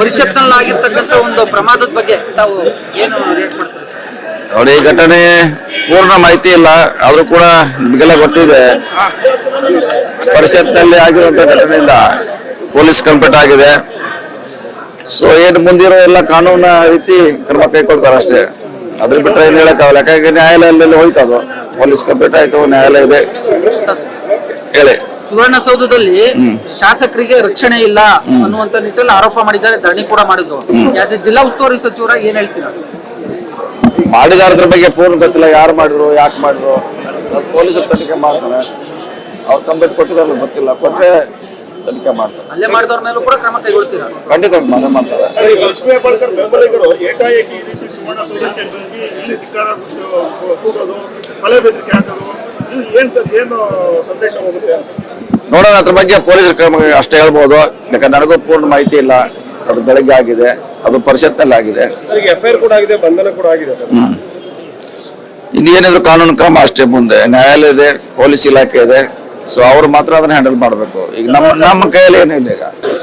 ಪರಿಷತ್ನಲ್ಲಿ ಆಗಿರ್ತಕ್ಕಂಥ ಒಂದು ಪ್ರಮಾದದ ಬಗ್ಗೆ ತಾವು ಏನು ರಿಯಾಕ್ಟ್ ಮಾಡ್ತಾರೆ ನೋಡಿ ಈ ಘಟನೆ ಪೂರ್ಣ ಮಾಹಿತಿ ಇಲ್ಲ. ಆದ್ರೂ ಕೂಡ ನಿಮಗೆಲ್ಲ ಗೊತ್ತಿದೆ. ಪರಿಷತ್ನಲ್ಲಿ ಆಗಿರುವಂತ ಘಟನೆಯಿಂದ ಪೊಲೀಸ್ ಕಂಪ್ಲೇಂಟ್ ಆಗಿದೆ. ಸೊ ಏನು ಮುಂದಿರೋ ಎಲ್ಲ ಕಾನೂನ ರೀತಿ ಕ್ರಮ ಕೈಗೊಳ್ತಾರೆ ಅಷ್ಟೇ. ಅದ್ರ ಬಿಟ್ಟರೆ ಏನು ಹೇಳಕ್ಕಾಗಲ್ಲ. ಯಾಕಂದ್ರೆ ನ್ಯಾಯಾಲಯದಲ್ಲಿ ಹೋಯ್ತು ಅದು. ಪೊಲೀಸ್ ಕಂಪ್ಲೇಂಟ್ ಆಯ್ತು ನ್ಯಾಯಾಲಯ ಇದೆ. ಸುವರ್ಣಸೌಧದಲ್ಲಿ ಶಾಸಕರಿಗೆ ರಕ್ಷಣೆ ಇಲ್ಲ ಅನ್ನುವಂತ ನಿಟ್ಟಲ್ಲಿ ಆರೋಪ ಮಾಡಿದ್ದಾರೆ ಧರಣಿ ಕೂಡ ಮಾಡಿದ್ರು. ಯಾಸ್ ಎ ಜಿಲ್ಲಾ ಉಸ್ತುವಾರಿ ಸಚಿವರಾಗಿ ಏನ್ ಹೇಳ್ತೀರಾ? ಮಾಡಿದಾರದ್ರ ಬಗ್ಗೆ ಪೂರ್ಣ ಗೊತ್ತಿಲ್ಲ ಯಾರು ಮಾಡಿದ್ರು ಯಾಕೆ ಮಾಡಿದ್ರು. ಪೊಲೀಸರು ತನಿಖೆ ಮಾಡ್ತಾರೆ. ಅವ್ರು ಕಂಪ್ಲೇಂಟ್ ಕೊಟ್ಟಿದ್ದಾರೆ ಗೊತ್ತಿಲ್ಲ ಕೊಟ್ಟರೆ ತನಿಖೆ ಮಾಡ್ತಾರೆ. ಅಲ್ಲೇ ಮಾಡಿದವ್ರ ಮೇಲೂ ಕೂಡ ಕ್ರಮ ಕೈಗೊಳ್ತೀರಾ? ಖಂಡಿತ ಮನೆ ಮಾಡ್ತಾರೆ. ಲಕ್ಷ್ಮೀ ಹೆಬ್ಬಾಳ್ಕರ್ ಬೆಂಬಲಿಗರು ಏಕಾಏಕಿ ಈ ರೀತಿ ಸುವರ್ಣಸೌಧಕ್ಕೆ ನುಗ್ಗಿ ಇಲ್ಲಿ ಧಿಕ್ಕಾರ ಘೋಷ- ಕೂಗೋದು ಕೊಲೆ ಬೆದರಿಕೆ ಹಾಕೋದು ಇದು ಏನ್ ಸರ್ ಏನು ಸಂದೇಶ ಹೋಗುತ್ತೆ ಅಂತ? ನೋಡೋಣ ಅದ್ರ ಬಗ್ಗೆ ಪೊಲೀಸರು ಕ್ರಮ ಅಷ್ಟೇ ಹೇಳ್ಬೋದು. ಯಾಕಂದ್ರೆ ನನಗೂ ಪೂರ್ಣ ಮಾಹಿತಿ ಇಲ್ಲ. ಅದು ಬೆಳಗ್ಗೆ ಆಗಿದೆ. ಅದು ಪರಿಷತ್ನಲ್ಲಿ ಆಗಿದೆ. ಸರ್ ಈಗ ಎಫ್ಐಆರ್ ಕೂಡ ಆಗಿದೆ ಬಂಧನ ಕೂಡ ಆಗಿದೆ ಸರ್. ಇನ್ನೇನಿದ್ರು ಕಾನೂನು ಕ್ರಮ ಅಷ್ಟೇ ಮುಂದೆ. ನ್ಯಾಯಾಲಯ ಇದೆ ಪೊಲೀಸ್ ಇಲಾಖೆ ಇದೆ. ಸೊ ಅವ್ರು ಮಾತ್ರ ಅದನ್ನ ಹ್ಯಾಂಡಲ್ ಮಾಡಬೇಕು. ಈಗ ನಮ್ಮ ನಮ್ಮ ಕೈಯಲ್ಲಿ ಏನಿಲ್ಲ ಈಗ.